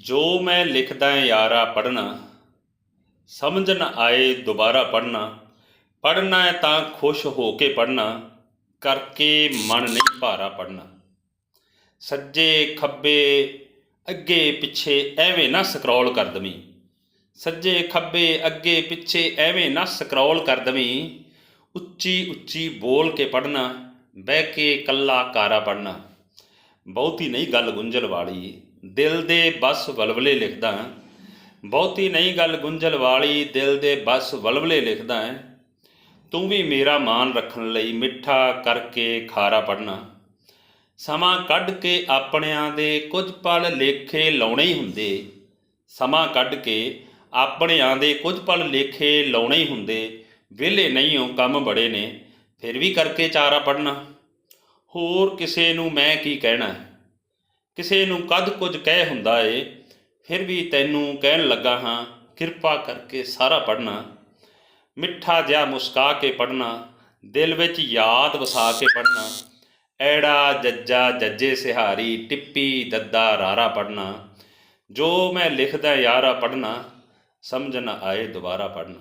ਜੋ ਮੈਂ ਲਿਖਦਾ ਯਾਰਾ ਪੜਨਾ ਸਮਝ ਨਾ ਆਏ ਦੁਬਾਰਾ ਪੜਨਾ ਪੜਨਾ ਹੈ ਤਾਂ ਖੁਸ਼ ਹੋ ਕੇ ਪੜਨਾ ਕਰਕੇ ਮਨ ਨਹੀਂ ਭਾਰਾ ਪੜਨਾ ਸੱਜੇ ਖੱਬੇ ਅੱਗੇ ਪਿੱਛੇ ਐਵੇਂ ਨਾ ਸਕਰੋਲ ਕਰ ਦਵੀਂ। ਸੱਜੇ ਖੱਬੇ ਅੱਗੇ ਪਿੱਛੇ ਐਵੇਂ ਨਾ ਸਕਰੋਲ ਕਰ ਦਵੀਂ। ਉੱਚੀ ਉੱਚੀ ਬੋਲ ਕੇ ਪੜਨਾ ਬਹਿ ਕੇ ਕੱਲਾ ਕਾਰਾ ਪੜਨਾ ਬਹੁਤੀ ਨਹੀਂ ਗੱਲ ਗੁੰਝਲ ਵਾਲੀ, ਦਿਲ ਦੇ ਬਸ ਵਲਵਲੇ ਲਿਖਦਾ ਬਹੁਤੀ ਨਹੀਂ ਗੱਲ ਗੁੰਝਲ ਵਾਲੀ, ਦਿਲ ਦੇ ਬਸ ਵਲਵਲੇ ਲਿਖਦਾ ਹੈ। ਤੂੰ ਵੀ ਮੇਰਾ ਮਾਨ ਰੱਖਣ ਲਈ ਮਿੱਠਾ ਕਰਕੇ ਖਾਰਾ ਪੜਨਾ ਸਮਾਂ ਕੱਢ ਕੇ ਆਪਣਿਆਂ ਦੇ ਕੁਝ ਪਲ ਲੇਖੇ ਲਾਉਣੇ ਹੀ ਹੁੰਦੇ। ਸਮਾਂ ਕੱਢ ਕੇ ਆਪਣਿਆਂ ਦੇ ਕੁਝ ਪਲ ਲੇਖੇ ਲਾਉਣੇ ਹੀ ਹੁੰਦੇ। ਵਿਹਲੇ ਨਹੀਂ ਹੋ ਕੰਮ ਬੜੇ ਨੇ, ਫਿਰ ਵੀ ਕਰਕੇ ਚਾਰਾ ਪੜਨਾ ਹੋਰ ਕਿਸੇ ਨੂੰ ਮੈਂ ਕੀ ਕਹਿਣਾ ਕਿਸੇ ਨੂੰ ਕਦ ਕੁਝ ਕਹਿ ਹੁੰਦਾ ਏ, ਫਿਰ ਵੀ ਤੈਨੂੰ ਕਹਿਣ ਲੱਗਾ ਹਾਂ, ਕਿਰਪਾ ਕਰਕੇ ਸਾਰਾ ਪੜਨਾ ਮਿੱਠਾ ਜਿਹਾ ਮੁਸਕਾ ਕੇ ਪੜਨਾ ਦਿਲ ਵਿੱਚ ਯਾਦ ਵਸਾ ਕੇ ਪੜਨਾ ਐੜਾ ਜੱਜਾ ਜੱਜੇ ਸਿਹਾਰੀ, ਟਿੱਪੀ ਦੱਦਾ ਰਾਰਾ ਪੜਨਾ ਜੋ ਮੈਂ ਲਿਖਦਾ ਯਾਰਾ ਪੜਨਾ ਸਮਝ ਨਾ ਆਏ ਦੁਬਾਰਾ ਪੜਨਾ